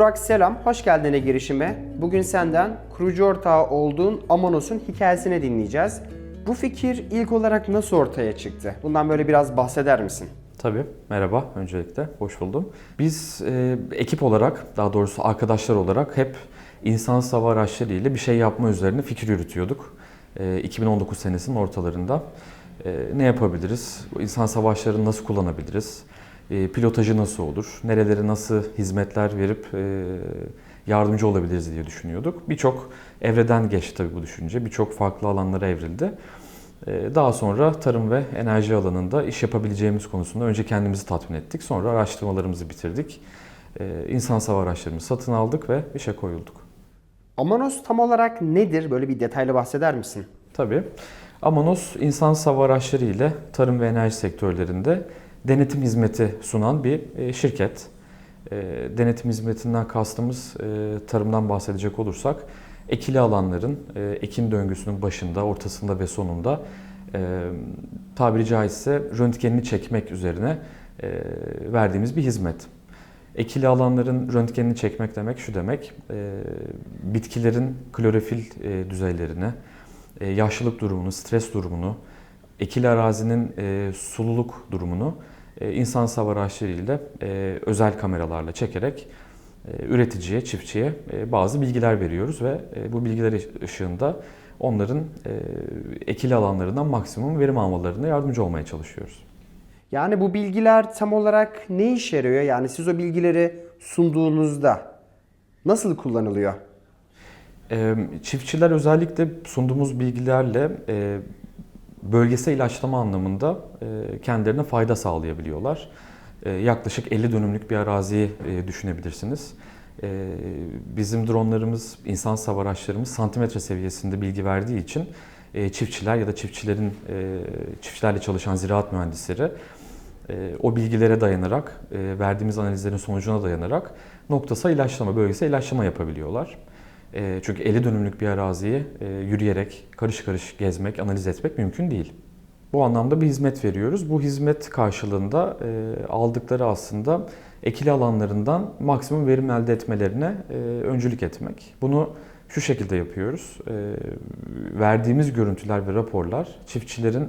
Burak selam, hoş geldin girişime. Bugün senden kurucu ortağı olduğun Amanos'un hikayesini dinleyeceğiz. Bu fikir ilk olarak nasıl ortaya çıktı? Bundan böyle biraz bahseder misin? Tabii. Merhaba öncelikle. Hoş buldum. Biz e, ekip olarak, daha doğrusu arkadaşlar olarak hep insan hava araçları ile bir şey yapma üzerine fikir yürütüyorduk. E, 2019 senesinin ortalarında. E, ne yapabiliriz? İnsan savaşlarını nasıl kullanabiliriz? E, pilotajı nasıl olur? Nerelere nasıl hizmetler verip e, yardımcı olabiliriz diye düşünüyorduk. Birçok evreden geçti tabii bu düşünce. Birçok farklı alanlara evrildi. Ee, Daha sonra tarım ve enerji alanında iş yapabileceğimiz konusunda önce kendimizi tatmin ettik. Sonra araştırmalarımızı bitirdik. İnsan hava araçlarımızı satın aldık ve işe koyulduk. Amanos tam olarak nedir? Böyle bir detaylı bahseder misin? Tabii. Amanos insan hava araçları ile tarım ve enerji sektörlerinde denetim hizmeti sunan bir e, şirket. E, Denetim hizmetinden kastımız e, tarımdan bahsedecek olursak ekili alanların ekin döngüsünün başında, ortasında ve sonunda tabiri caizse röntgenini çekmek üzerine verdiğimiz bir hizmet. Ekili alanların röntgenini çekmek demek şu demek, bitkilerin klorofil düzeylerini, yaşlılık durumunu, stres durumunu, ekili arazinin e, sululuk durumunu e, insan araçlarıyla e, özel kameralarla çekerek e, üreticiye, çiftçiye e, bazı bilgiler veriyoruz ve e, bu bilgiler ışığında onların e, ekili alanlarından maksimum verim almalarına yardımcı olmaya çalışıyoruz. Yani bu bilgiler tam olarak ne işe yarıyor? Yani siz o bilgileri sunduğunuzda nasıl kullanılıyor? Çiftçiler özellikle sunduğumuz bilgilerle bölgesel ilaçlama anlamında e, kendilerine fayda sağlayabiliyorlar. E, Yaklaşık 50 dönümlük bir araziyi e, düşünebilirsiniz. Bizim dronlarımız, insan hava araçlarımız santimetre seviyesinde bilgi verdiği için çiftçiler ya da çiftçilerin çiftçilerle çalışan ziraat mühendisleri o bilgilere dayanarak, verdiğimiz analizlerin sonucuna dayanarak noktasal ilaçlama, bölgesel ilaçlama yapabiliyorlar. E, Çünkü 50 dönümlük bir araziyi e, yürüyerek karış karış gezmek, analiz etmek mümkün değil. Bu anlamda bir hizmet veriyoruz. Bu hizmet karşılığında e, aldıkları aslında ekili alanlarından maksimum verim elde etmelerine e, öncülük etmek. Bunu şu şekilde yapıyoruz. E, verdiğimiz görüntüler ve raporlar çiftçilerin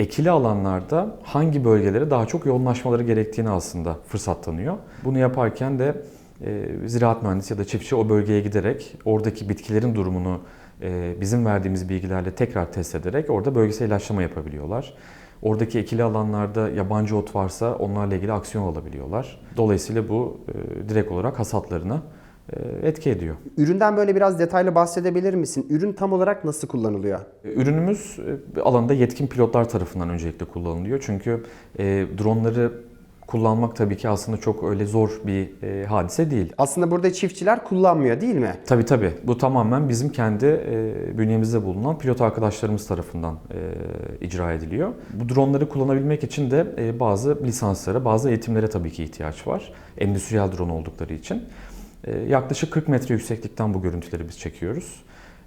ekili alanlarda hangi bölgelere daha çok yoğunlaşmaları gerektiğini aslında fırsat tanıyor. Bunu yaparken de ziraat mühendisi ya da çiftçi o bölgeye giderek oradaki bitkilerin durumunu e, bizim verdiğimiz bilgilerle tekrar test ederek orada bölgesel ilaçlama yapabiliyorlar. Oradaki ekili alanlarda yabancı ot varsa onlarla ilgili aksiyon alabiliyorlar. Dolayısıyla bu e, direkt olarak hasatlarına e, etki ediyor. Üründen böyle biraz detaylı bahsedebilir misin? Ürün tam olarak nasıl kullanılıyor? Ürünümüz e, alanda yetkin pilotlar tarafından öncelikle kullanılıyor. Çünkü e, dronları kullanmak tabii ki aslında çok öyle zor bir e, hadise değil. Aslında burada çiftçiler kullanmıyor değil mi? Tabii tabii. Bu tamamen bizim kendi e, bünyemizde bulunan pilot arkadaşlarımız tarafından e, icra ediliyor. Bu dronları kullanabilmek için de e, bazı lisanslara, bazı eğitimlere tabii ki ihtiyaç var. Endüstriyel drone oldukları için. E, yaklaşık 40 metre yükseklikten bu görüntüleri biz çekiyoruz.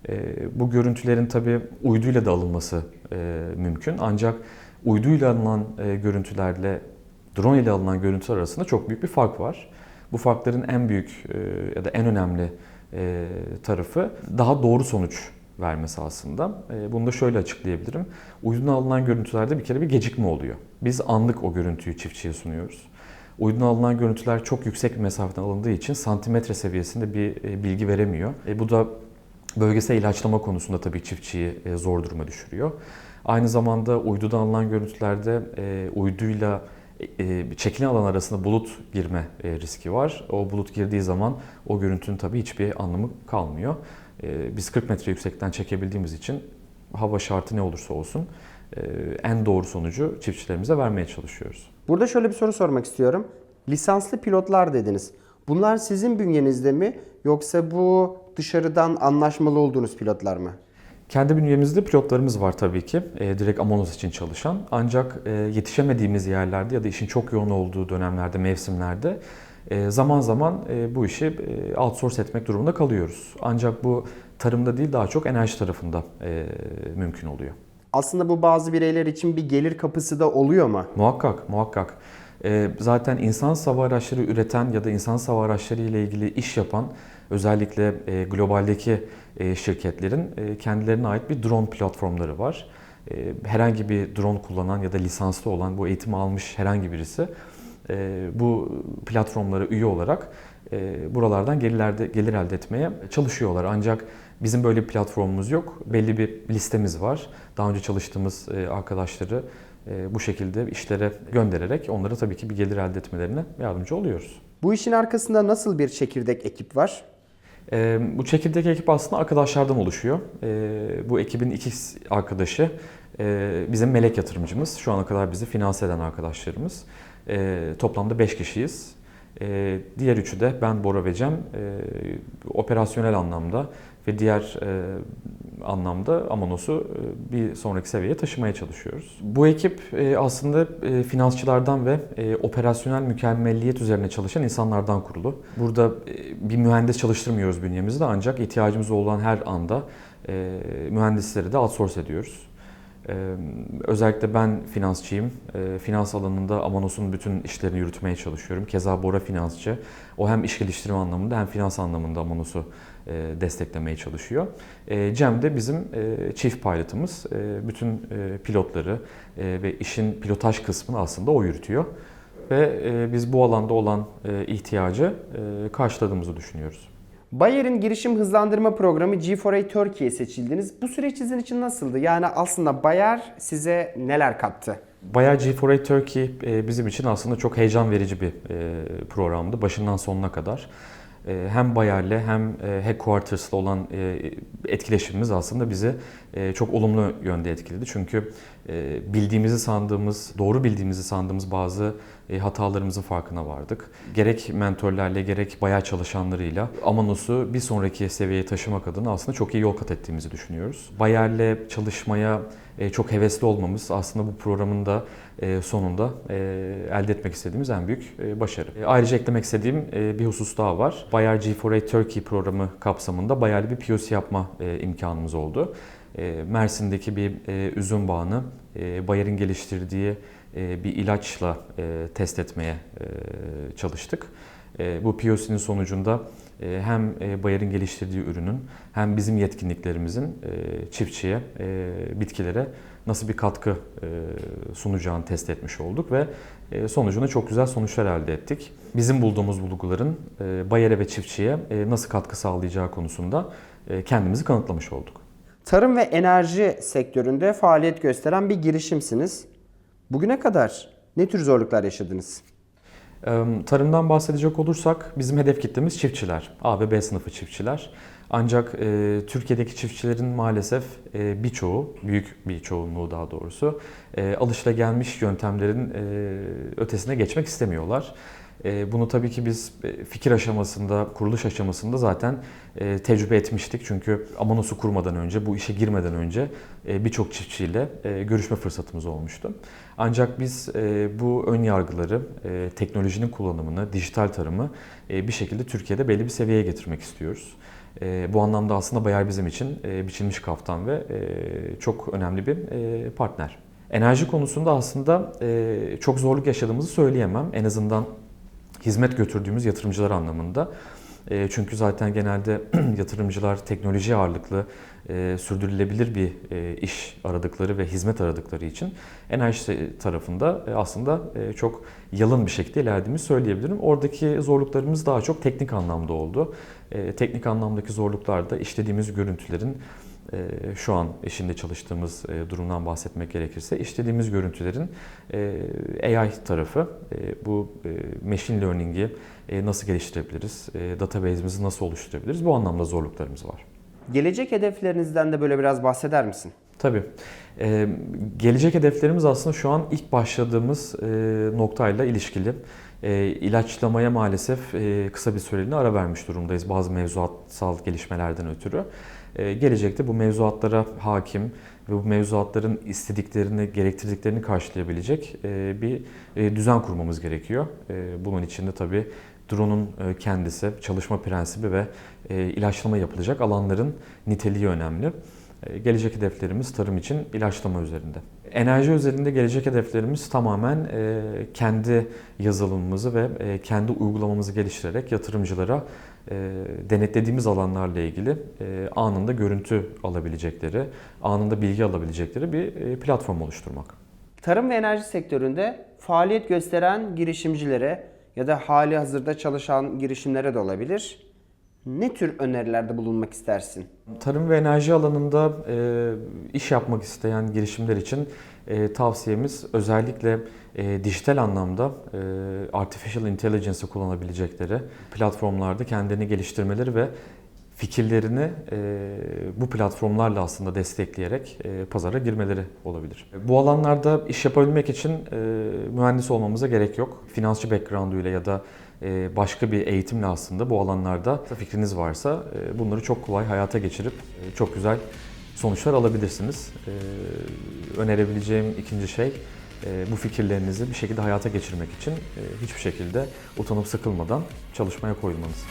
E, bu görüntülerin tabii uyduyla da alınması e, mümkün. Ancak uyduyla alınan e, görüntülerle drone ile alınan görüntüler arasında çok büyük bir fark var. Bu farkların en büyük e, ya da en önemli e, tarafı daha doğru sonuç vermesi aslında. E, Bunu da şöyle açıklayabilirim. Uydudan alınan görüntülerde bir kere bir gecikme oluyor. Biz anlık o görüntüyü çiftçiye sunuyoruz. Uydudan alınan görüntüler çok yüksek bir mesafeden alındığı için santimetre seviyesinde bir bilgi veremiyor. E, Bu da bölgesel ilaçlama konusunda tabii çiftçiyi zor duruma düşürüyor. Aynı zamanda uydudan alınan görüntülerde e, uyduyla çekilen alan arasında bulut girme e, riski var. O bulut girdiği zaman o görüntünün tabii hiçbir anlamı kalmıyor. E, Biz 40 metre yüksekten çekebildiğimiz için hava şartı ne olursa olsun e, en doğru sonucu çiftçilerimize vermeye çalışıyoruz. Burada şöyle bir soru sormak istiyorum. Lisanslı pilotlar dediniz. Bunlar sizin bünyenizde mi yoksa bu dışarıdan anlaşmalı olduğunuz pilotlar mı? Kendi bünyemizde pilotlarımız var tabii ki. E, direkt Amonos için çalışan. Ancak e, yetişemediğimiz yerlerde ya da işin çok yoğun olduğu dönemlerde, mevsimlerde e, zaman zaman e, bu işi e, outsource etmek durumunda kalıyoruz. Ancak bu tarımda değil daha çok enerji tarafında e, mümkün oluyor. Aslında bu bazı bireyler için bir gelir kapısı da oluyor mu? Muhakkak, muhakkak. E, zaten insan hava araçları üreten ya da insan hava araçları ile ilgili iş yapan özellikle e, globaldeki e, şirketlerin e, kendilerine ait bir drone platformları var. Herhangi bir drone kullanan ya da lisanslı olan bu eğitimi almış herhangi birisi bu platformlara üye olarak buralardan gelirlerde gelir elde etmeye çalışıyorlar. Ancak bizim böyle bir platformumuz yok. Belli bir listemiz var. Daha önce çalıştığımız arkadaşları bu şekilde işlere göndererek onlara tabii ki bir gelir elde etmelerine yardımcı oluyoruz. Bu işin arkasında nasıl bir çekirdek ekip var? E, bu çekirdek ekip aslında arkadaşlardan oluşuyor. E, bu ekibin iki arkadaşı e, bizim melek yatırımcımız. Şu ana kadar bizi finanse eden arkadaşlarımız. E, toplamda 5 kişiyiz. E, diğer üçü de ben Bora ve Cem e, operasyonel anlamda ve diğer e, anlamda Amanos'u e, bir sonraki seviyeye taşımaya çalışıyoruz. Bu ekip e, aslında e, finansçılardan ve operasyonel mükemmelliyet üzerine çalışan insanlardan kurulu. Burada bir mühendis çalıştırmıyoruz bünyemizde ancak ihtiyacımız olan her anda mühendisleri de outsource ediyoruz. Ee, Özellikle ben finansçıyım. Ee, Finans alanında Amanos'un bütün işlerini yürütmeye çalışıyorum. Keza Bora finansçı. O hem iş geliştirme anlamında hem finans anlamında Amanos'u e, desteklemeye çalışıyor. Ee, Cem de bizim e, chief pilot'ımız. E, Bütün e, pilotları e, ve işin pilotaj kısmını aslında o yürütüyor. Ve e, biz bu alanda olan e, ihtiyacı e, karşıladığımızı düşünüyoruz. Bayer'in girişim hızlandırma programı G4A Turkey'ye seçildiniz. Bu süreç sizin için nasıldı? Yani aslında Bayer size neler kattı? Bayağı G4A Turkey e, bizim için aslında çok heyecan verici bir e, programdı başından sonuna kadar. E, Hem Bayer'le hem Headquarters'la olan etkileşimimiz aslında bizi çok olumlu yönde etkiledi. Çünkü bildiğimizi sandığımız, doğru bildiğimizi sandığımız bazı hatalarımızın farkına vardık. Gerek mentorlarla gerek Bayer çalışanlarıyla Amanos'u bir sonraki seviyeye taşımak adına aslında çok iyi yol kat ettiğimizi düşünüyoruz. Bayer'le çalışmaya e, çok hevesli olmamız aslında bu programın da e, sonunda e, elde etmek istediğimiz en büyük başarı. Ayrıca eklemek istediğim bir husus daha var. Bayer G4A Turkey programı kapsamında Bayer'li bir POC yapma imkanımız oldu. Mersin'deki bir üzüm bağını Bayer'in geliştirdiği bir ilaçla test etmeye çalıştık. Bu POC'nin sonucunda hem Bayer'in geliştirdiği ürünün hem bizim yetkinliklerimizin çiftçiye, bitkilere nasıl bir katkı sunacağını test etmiş olduk ve sonucunda çok güzel sonuçlar elde ettik. Bizim bulduğumuz bulguların Bayer'e ve çiftçiye nasıl katkı sağlayacağı konusunda kendimizi kanıtlamış olduk. Tarım ve enerji sektöründe faaliyet gösteren bir girişimsiniz. Bugüne kadar ne tür zorluklar yaşadınız? Tarımdan bahsedecek olursak bizim hedef kitlemiz çiftçiler. A ve B sınıfı çiftçiler. Ancak e, Türkiye'deki çiftçilerin maalesef e, birçoğu, büyük bir çoğunluğu daha doğrusu, e, alışılagelmiş yöntemlerin e, ötesine geçmek istemiyorlar. E, bunu tabii ki biz e, fikir aşamasında, kuruluş aşamasında zaten e, tecrübe etmiştik. Çünkü Amanos'u kurmadan önce, bu işe girmeden önce birçok çiftçiyle görüşme fırsatımız olmuştu. Ancak biz bu ön yargıları, teknolojinin kullanımını, dijital tarımı bir şekilde Türkiye'de belli bir seviyeye getirmek istiyoruz. Bu anlamda aslında Bayer bizim için biçilmiş kaftan ve çok önemli bir partner. Enerji konusunda aslında çok zorluk yaşadığımızı söyleyemem. En azından hizmet götürdüğümüz yatırımcılar anlamında. E, çünkü zaten genelde yatırımcılar teknoloji ağırlıklı, e, sürdürülebilir bir e, iş aradıkları ve hizmet aradıkları için enerji tarafında aslında çok yalın bir şekilde ilerlediğimizi söyleyebilirim. Oradaki zorluklarımız daha çok teknik anlamda oldu. Teknik anlamdaki zorluklar da işlediğimiz görüntülerin şu an işinde çalıştığımız durumdan bahsetmek gerekirse işlediğimiz görüntülerin AI tarafı bu machine learning'i nasıl geliştirebiliriz, database'imizi nasıl oluşturabiliriz bu anlamda zorluklarımız var. Gelecek hedeflerinizden de böyle biraz bahseder misin? Tabii. Ee, gelecek hedeflerimiz aslında şu an ilk başladığımız e, noktayla ilişkili. E, ilaçlamaya maalesef e, kısa bir süreliğine ara vermiş durumdayız bazı mevzuatsal gelişmelerden ötürü. E, gelecekte bu mevzuatlara hakim ve bu mevzuatların istediklerini, gerektirdiklerini karşılayabilecek e, bir e, düzen kurmamız gerekiyor. E, bunun için de tabii drone'un kendisi, çalışma prensibi ve ilaçlama yapılacak alanların niteliği önemli. Gelecek hedeflerimiz tarım için ilaçlama üzerinde. Enerji özelinde gelecek hedeflerimiz tamamen e, kendi yazılımımızı ve e, kendi uygulamamızı geliştirerek yatırımcılara e, denetlediğimiz alanlarla ilgili anında görüntü alabilecekleri, anında bilgi alabilecekleri bir platform oluşturmak. Tarım ve enerji sektöründe faaliyet gösteren girişimcilere ya da hali hazırda çalışan girişimlere de olabilir. Ne tür önerilerde bulunmak istersin? Tarım ve enerji alanında e, iş yapmak isteyen girişimler için e, tavsiyemiz özellikle e, dijital anlamda e, artificial intelligence'ı kullanabilecekleri platformlarda kendini geliştirmeleri ve fikirlerini e, bu platformlarla aslında destekleyerek e, pazara girmeleri olabilir. Bu alanlarda iş yapabilmek için e, mühendis olmamıza gerek yok. Finansçı background'uyla ya da başka bir eğitimle aslında bu alanlarda fikriniz varsa e, bunları çok kolay hayata geçirip e, çok güzel sonuçlar alabilirsiniz. E, Önerebileceğim ikinci şey e, bu fikirlerinizi bir şekilde hayata geçirmek için hiçbir şekilde utanıp sıkılmadan çalışmaya koyulmanız.